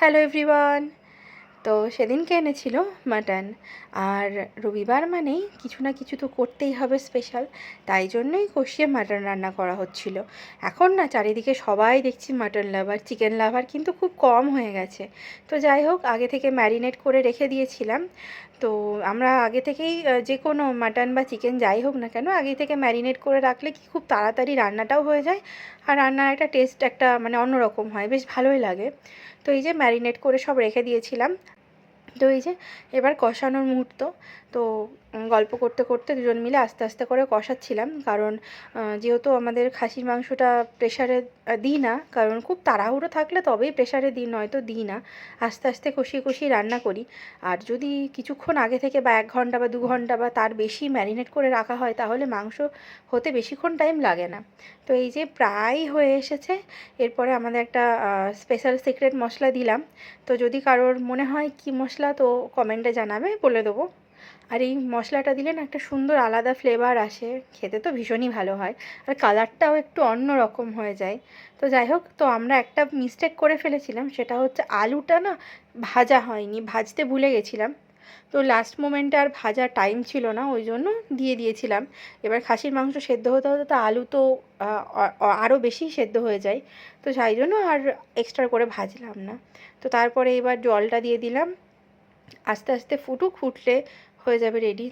Hello everyone তো সেদিনকে এনেছিল মাটন। আর রবিবার মানেই কিছু না কিছু তো করতেই হবে স্পেশাল তাই জন্যই কষিয়ে মাটন রান্না করা হচ্ছিল। এখন না চারিদিকে সবাই দেখছি মাটন লাভার চিকেন লাভার কিন্তু খুব কম হয়ে গেছে। তো যাই হোক, আগে থেকে ম্যারিনেট করে রেখে দিয়েছিলাম। তো আমরা আগে থেকেই যে কোনো মাটন বা চিকেন যাই হোক না কেন আগে থেকে ম্যারিনেট করে রাখলে কি খুব তাড়াতাড়ি রান্নাটাও হয়ে যায় আর রান্নার একটা টেস্ট একটা মানে অন্যরকম হয়, বেশ ভালোই লাগে। তো এই যে ম্যারিনেট করে সব রেখে দিয়েছিলাম। তো এই যে এবার কষানোর মুহূর্ত তো গল্প করতে করতে দুজন মিলে আস্তে আস্তে করে কষাচ্ছিলাম। কারণ যেহেতু আমাদের খাসির মাংসটা প্রেশারে দিই না, কারণ খুব তাড়াহুড়ো থাকলে তবেই প্রেশারে দিই, নয়তো দিই না। আস্তে আস্তে কষিয়ে কষিয়ে রান্না করি। আর যদি কিছুক্ষণ আগে থেকে বা এক ঘণ্টা বা দু ঘণ্টা বা তার বেশি ম্যারিনেট করে রাখা হয়, তাহলে মাংস হতে বেশিক্ষণ টাইম লাগে না। তো এই যে প্রায় হয়ে এসেছে, এরপরে আমাদের একটা স্পেশাল সিক্রেট মশলা দিলাম। তো যদি কারোর মনে হয় কি মশলা, তো কমেন্টে জানাবে, বলে দেবো। আর এই মশলাটা দিলে না একটা সুন্দর আলাদা ফ্লেভার আসে। খেতে তো ভীষণই ভালো হয়। আর কালারটাও একটু অন্য রকম হয়ে যায়। তো যাই হোক, তো আমরা একটা মিস্টেক করে ফেলেছিলাম, সেটা হচ্ছে আলুটা না ভাজা হয়নি, ভাজতে ভুলে গেছিলাম। তো লাস্ট মোমেন্টে আর ভাজার টাইম ছিল না, ওই জন্য দিয়ে দিয়েছিলাম। এবার খাসির মাংস সেদ্ধ হতে হতে তো আলু তো আরও বেশি সেদ্ধ হয়ে যায়। তো সেই জন্য আর এক্সট্রা করে ভাজলাম না। তো তারপরে এবার জলটা দিয়ে দিলাম। আস্তে আস্তে ফুটুক ফুটলে হয়ে যাবে রেডি